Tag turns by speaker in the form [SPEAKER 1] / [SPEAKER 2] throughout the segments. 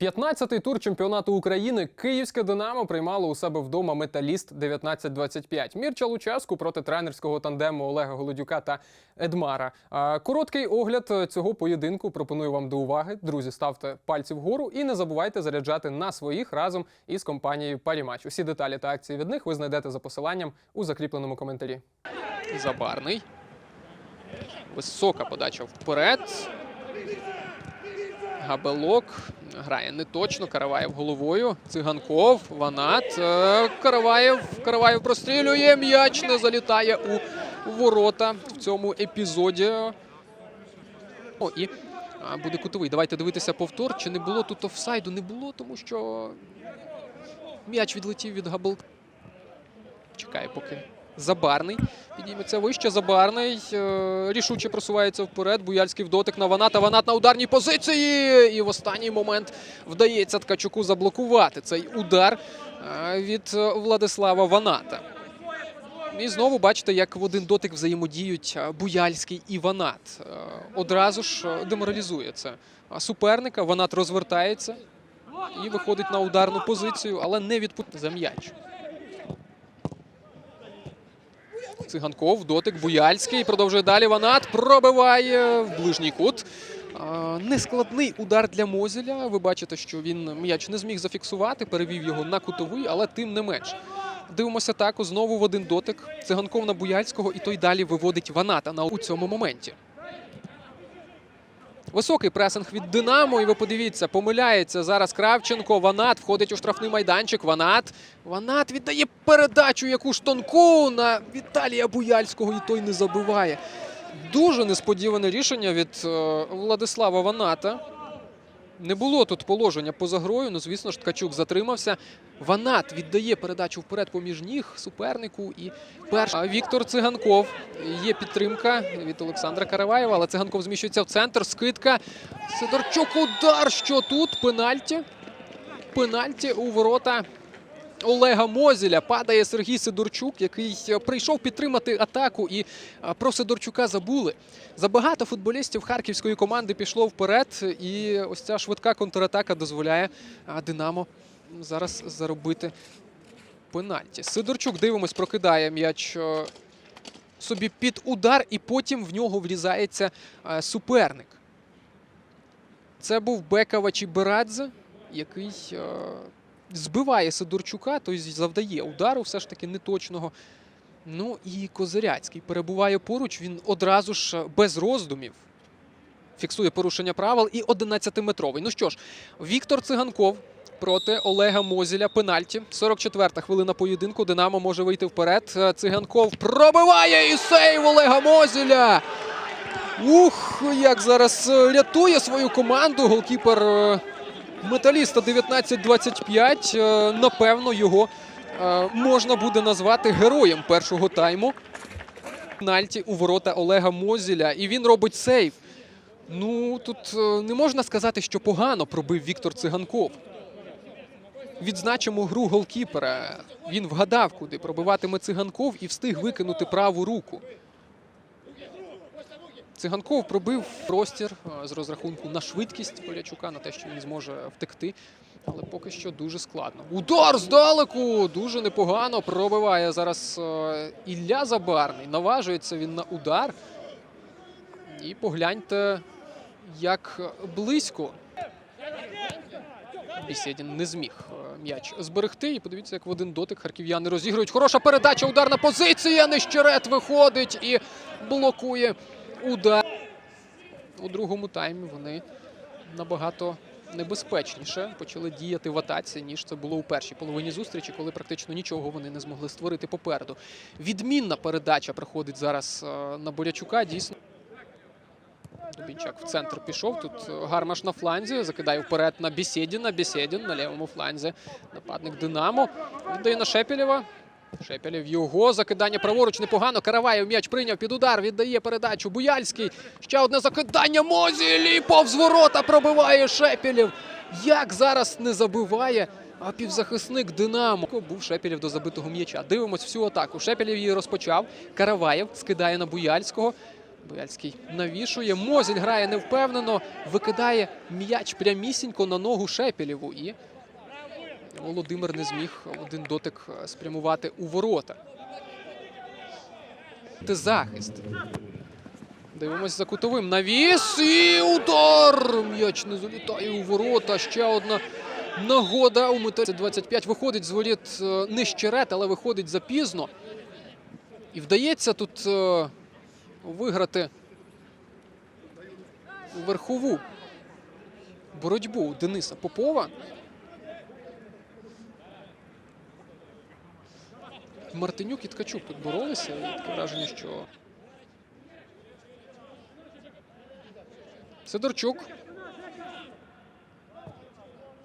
[SPEAKER 1] 15-й тур чемпіонату України Київське Динамо приймало у себе вдома металіст 1925. Мірча Лучаску проти тренерського тандему Олега Голодюка та Едмара. Короткий огляд цього поєдинку пропоную вам до уваги. Друзі, ставте пальці вгору і не забувайте заряджати на своїх разом із компанією Парімач. Усі деталі та акції від них ви знайдете за посиланням у закріпленому коментарі.
[SPEAKER 2] Забарний. Висока подача вперед. Габелок грає неточно. Караваєв головою. Циганков, Ванат. Е, Караваєв. Караваєв прострілює. М'яч не залітає у ворота в цьому епізоді. О, і буде кутовий. Давайте дивитися повтор. Чи не було тут офсайду? Не було, тому що м'яч відлетів від Габелка. Чекає, поки Забарний. Підійметься вище. Забарний. е, Рішуче просувається вперед. Буяльський в дотик на Ваната. Ванат на ударній позиції. І в останній момент вдається Ткачуку заблокувати цей удар е, від Владислава Ваната. І знову бачите, як в один дотик взаємодіють Буяльський і Ванат. Е, Одразу ж е, деморалізує це суперника. Ванат розвертається і виходить на ударну позицію, але не відпут за м'яч. Циганков, дотик, Буяльський. Продовжує далі. Ванат пробиває в ближній кут. Нескладний удар для Мозеля. Ви бачите, що він м'яч не зміг зафіксувати, перевів його на кутовий, але тим не менш. Дивимося атаку знову в один дотик. Циганков на Буяльського, і той далі виводить Ваната на у цьому моменті. Високий пресинг від Динамо, і ви подивіться, помиляється зараз Кравченко. Ванат входить у штрафний майданчик. Ванат. Ванат віддає передачу яку ж тонку на Віталія Буяльського, і той не забиває. Дуже несподіване рішення від е, Владислава Ваната. Не було тут положення поза грою. Ну, звісно ж, Ткачук затримався. Ванат віддає передачу вперед поміж ніг супернику. І перший Віктор Циганков. Є підтримка від Олександра Караваєва, але Циганков зміщується в центр. Скидка. Сидорчук удар. Що тут? Пенальті. Пенальті у ворота Олега Мозіля. Падає Сергій Сидорчук, який е, прийшов підтримати атаку. І е, про Сидорчука забули. Забагато футболістів харківської команди пішло вперед. І ось ця швидка контратака дозволяє Динамо зараз заробити пенальті. Сидорчук, дивимось, прокидає м'яч е, собі під удар, і потім в нього врізається е, суперник. Це був Бекава Чіберадзе, який е, збиває Сидорчука, тобто завдає удару все ж таки неточного. Ну і Козиряцький перебуває поруч. Він одразу ж е, без роздумів фіксує порушення правил і 11-метровий. Ну що ж, Віктор Циганков проти Олега Мозіля. Пенальті. 44-та хвилина поєдинку. Динамо може вийти вперед. Е, Циганков пробиває і сейв Олега Мозіля. Ух, як зараз е, рятує свою команду голкіпер металіста 19-25. Е, Напевно, його е, можна буде назвати героєм першого тайму. Пенальті у ворота Олега Мозіля. І він робить сейв. Ну, тут е, не можна сказати, що погано пробив Віктор Циганков. Відзначимо гру голкіпера. Він вгадав, куди пробиватиме циганков і встиг викинути праву руку. Циганков пробив простір е, з розрахунку на швидкість Полячука, на те, що він зможе втекти. Але поки що дуже складно. Удар здалеку! Дуже непогано пробиває зараз е, Ілля Забарний. Наважується він на удар. І погляньте, як близько Бісєдін не зміг е, м'яч зберегти. І подивіться, як в один дотик харків'яни розігрують. Хороша передача, ударна позиція. Нещерет виходить і блокує удар. У другому таймі вони набагато небезпечніше почали діяти в атаці, ніж це було у першій половині зустрічі, коли практично нічого вони не змогли створити попереду. Відмінна передача проходить зараз е, на Борячука. Дійсно. Дубінчак в центр пішов. Тут е, Гармаш на фланзі. Закидає вперед на Бісєдіна. Бісєдін на лівому фланзі. Нападник Динамо. Віддає на Шепелєва. Шепелєв його закидання праворуч непогано. Караваєв м'яч прийняв під удар. Віддає передачу. Буяльський. Ще одне закидання. Мозілі повз ворота пробиває Шепелєв. Як зараз не забиває а півзахисник Динамо. Був Шепелєв до забитого м'яча. Дивимось всю атаку. Шепелєв її розпочав. Караваєв скидає на Буяльського. Бояльський навішує. Мозіль грає невпевнено, викидає м'яч прямісінько на ногу Шепелєву. І Володимир не зміг один дотик е, спрямувати у ворота. Це захист. Дивимось за кутовим. Навіс і удар! М'яч не залітає у ворота. Ще одна нагода у металі 25. Виходить з воріт е, не щерет, але виходить запізно. І вдається тут е, виграти верхову боротьбу Дениса Попова. Мартинюк і Ткачук тут боролися. Таке враження, що Сидорчук.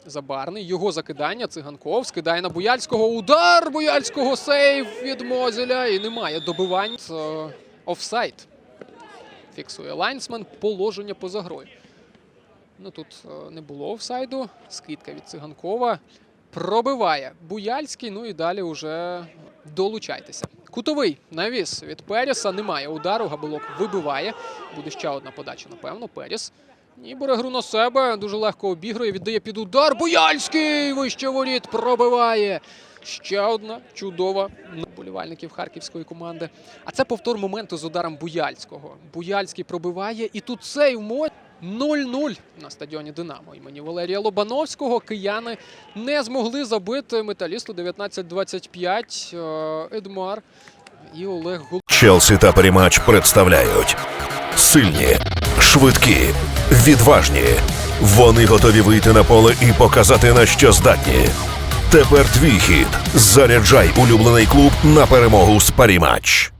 [SPEAKER 2] Забарний. Його закидання. Циганков скидає на Буяльського. Удар Буяльського сейв від Мозеля. І немає добивань. Офсайд. Фіксує лайнсмен. Положення поза грою. Ну тут е, не було офсайду. Скидка від Циганкова. Пробиває Буяльський. Ну і далі вже долучайтеся. Кутовий навіс від Періса. Немає удару. Габелок вибиває. Буде ще одна подача, напевно. Періс. І бере гру на себе. Дуже легко обігрує. Віддає під удар. Буяльський! Вище воріт пробиває. Ще одна чудова болівальників харківської команди. А це повтор моменту з ударом Буяльського. Буяльський пробиває. І тут цей мо 0-0 на стадіоні Динамо імені Валерія Лобановського. Кияни не змогли забити металісту 19-25. Е, Едмар і Олег Гул.
[SPEAKER 3] Челсі та Перемач представляють сильні, швидкі, відважні. Вони готові вийти на поле і показати на що здатні. Тепер твій хід. Заряджай улюблений клуб на перемогу з Парімач.